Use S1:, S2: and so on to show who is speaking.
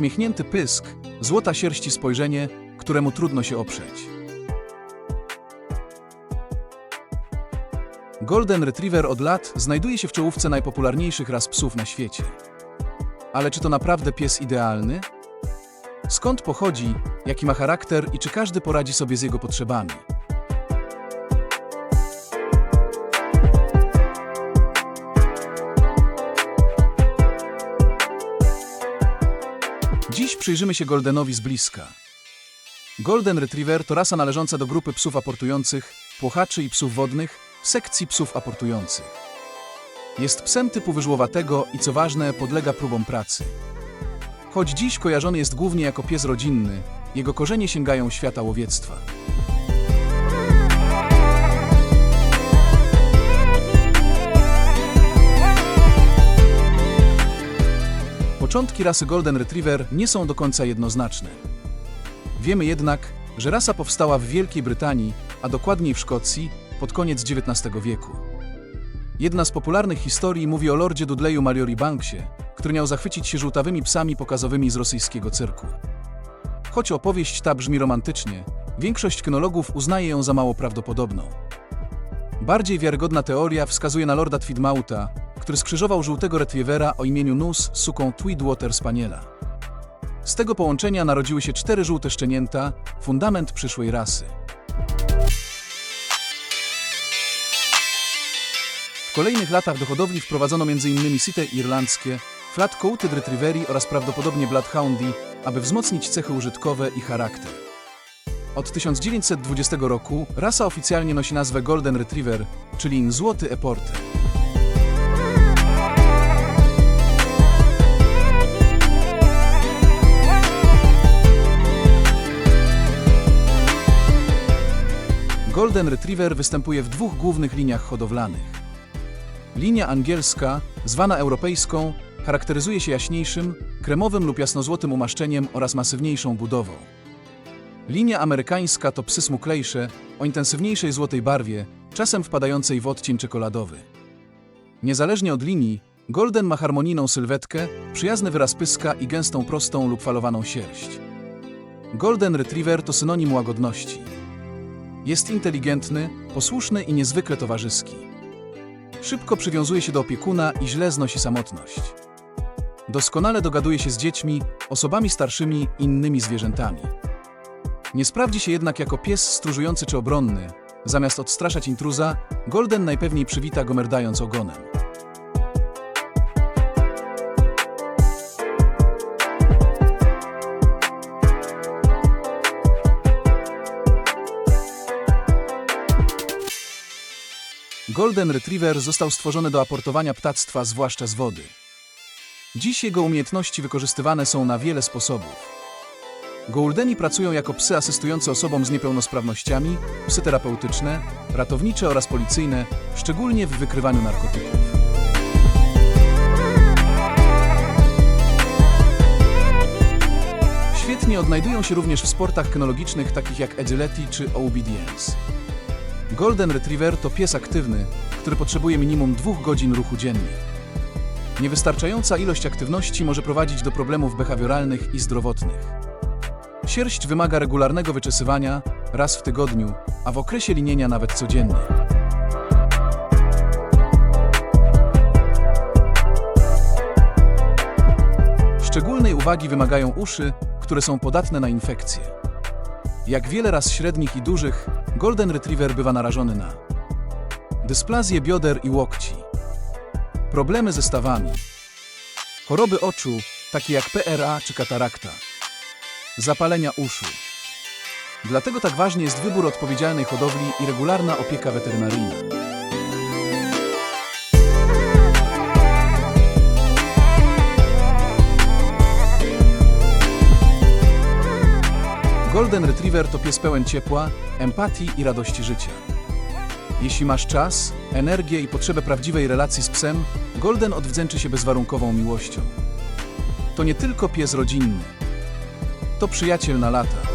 S1: Uśmiechnięty pysk, złota sierści spojrzenie, któremu trudno się oprzeć. Golden Retriever od lat znajduje się w czołówce najpopularniejszych ras psów na świecie. Ale czy to naprawdę pies idealny? Skąd pochodzi, jaki ma charakter i czy każdy poradzi sobie z jego potrzebami? Dziś przyjrzymy się Goldenowi z bliska. Golden Retriever to rasa należąca do grupy psów aportujących, płochaczy i psów wodnych sekcji psów aportujących. Jest psem typu wyżłowatego i co ważne, podlega próbom pracy. Choć dziś kojarzony jest głównie jako pies rodzinny, jego korzenie sięgają świata łowiectwa. Początki rasy Golden Retriever nie są do końca jednoznaczne. Wiemy jednak, że rasa powstała w Wielkiej Brytanii, a dokładniej w Szkocji, pod koniec XIX wieku. Jedna z popularnych historii mówi o lordzie Dudleyu Mallory Banksie, który miał zachwycić się żółtawymi psami pokazowymi z rosyjskiego cyrku. Choć opowieść ta brzmi romantycznie, większość kynologów uznaje ją za mało prawdopodobną. Bardziej wiarygodna teoria wskazuje na lorda Tweedmouta, który skrzyżował żółtego retrievera o imieniu Nus z suką Tweedwater Spaniela. Z tego połączenia narodziły się cztery żółte szczenięta, fundament przyszłej rasy. W kolejnych latach do hodowli wprowadzono m.in. site irlandzkie, flat-coated retrieveri oraz prawdopodobnie bloodhoundy, aby wzmocnić cechy użytkowe i charakter. Od 1920 roku rasa oficjalnie nosi nazwę Golden Retriever, czyli złoty eporter. Golden Retriever występuje w dwóch głównych liniach hodowlanych. Linia angielska, zwana europejską, charakteryzuje się jaśniejszym, kremowym lub jasnozłotym umaszczeniem oraz masywniejszą budową. Linia amerykańska to psy smuklejsze, o intensywniejszej złotej barwie, czasem wpadającej w odcień czekoladowy. Niezależnie od linii, Golden ma harmonijną sylwetkę, przyjazny wyraz pyska i gęstą prostą lub falowaną sierść. Golden Retriever to synonim łagodności. Jest inteligentny, posłuszny i niezwykle towarzyski. Szybko przywiązuje się do opiekuna i źle znosi samotność. Doskonale dogaduje się z dziećmi, osobami starszymi innymi zwierzętami. Nie sprawdzi się jednak jako pies stróżujący czy obronny. Zamiast odstraszać intruza, Golden najpewniej przywita go merdając ogonem. Golden Retriever został stworzony do aportowania ptactwa, zwłaszcza z wody. Dziś jego umiejętności wykorzystywane są na wiele sposobów. Goldeni pracują jako psy asystujące osobom z niepełnosprawnościami, psy terapeutyczne, ratownicze oraz policyjne, szczególnie w wykrywaniu narkotyków. Świetnie odnajdują się również w sportach kynologicznych takich jak agility czy obedience. Golden Retriever to pies aktywny, który potrzebuje minimum dwóch godzin ruchu dziennie. Niewystarczająca ilość aktywności może prowadzić do problemów behawioralnych i zdrowotnych. Sierść wymaga regularnego wyczesywania raz w tygodniu, a w okresie linienia nawet codziennie. Szczególnej uwagi wymagają uszy, które są podatne na infekcje. Jak wiele raz średnich i dużych, Golden Retriever bywa narażony na dysplazję bioder i łokci, problemy ze stawami, choroby oczu, takie jak PRA czy katarakta, zapalenia uszu. Dlatego tak ważny jest wybór odpowiedzialnej hodowli i regularna opieka weterynaryjna. Golden Retriever to pies pełen ciepła, empatii i radości życia. Jeśli masz czas, energię i potrzebę prawdziwej relacji z psem, Golden odwdzięczy się bezwarunkową miłością. To nie tylko pies rodzinny, to przyjaciel na lata.